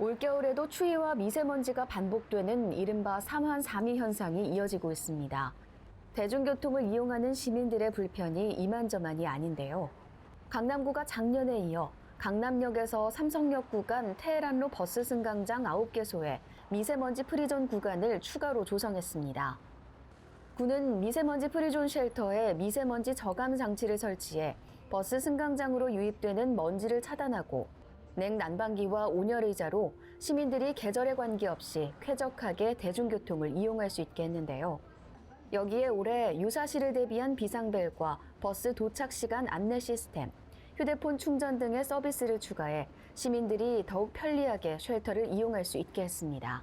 올겨울에도 추위와 미세먼지가 반복되는 이른바 삼한 삼이 현상이 이어지고 있습니다. 대중교통을 이용하는 시민들의 불편이 이만저만이 아닌데요. 강남구가 작년에 이어 강남역에서 삼성역 구간 테헤란로 버스 승강장 9개소에 미세먼지 프리존 구간을 추가로 조성했습니다. 구는 미세먼지 프리존 쉘터에 미세먼지 저감 장치를 설치해 버스 승강장으로 유입되는 먼지를 차단하고 냉난방기와 온열의자로 시민들이 계절에 관계없이 쾌적하게 대중교통을 이용할 수 있게 했는데요. 여기에 올해 유사시를 대비한 비상벨과 버스 도착 시간 안내 시스템, 휴대폰 충전 등의 서비스를 추가해 시민들이 더욱 편리하게 쉘터를 이용할 수 있게 했습니다.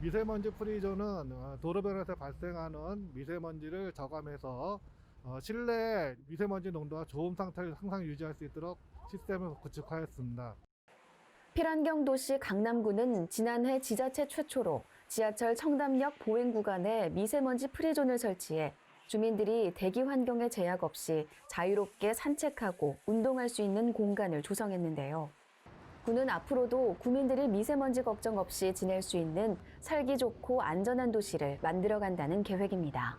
미세먼지 프리존은 어, 도로변에서 발생하는 미세먼지를 저감해서 어, 실내 미세먼지 농도가 좋은 상태를 항상 유지할 수 있도록 시스템을 구축하였습니다. 필환경 도시 강남구는 지난해 지자체 최초로 지하철 청담역 보행 구간에 미세먼지 프리존을 설치해 주민들이 대기 환경에 제약 없이 자유롭게 산책하고 운동할 수 있는 공간을 조성했는데요. 구는 앞으로도 구민들이 미세먼지 걱정 없이 지낼 수 있는 살기 좋고 안전한 도시를 만들어 간다는 계획입니다.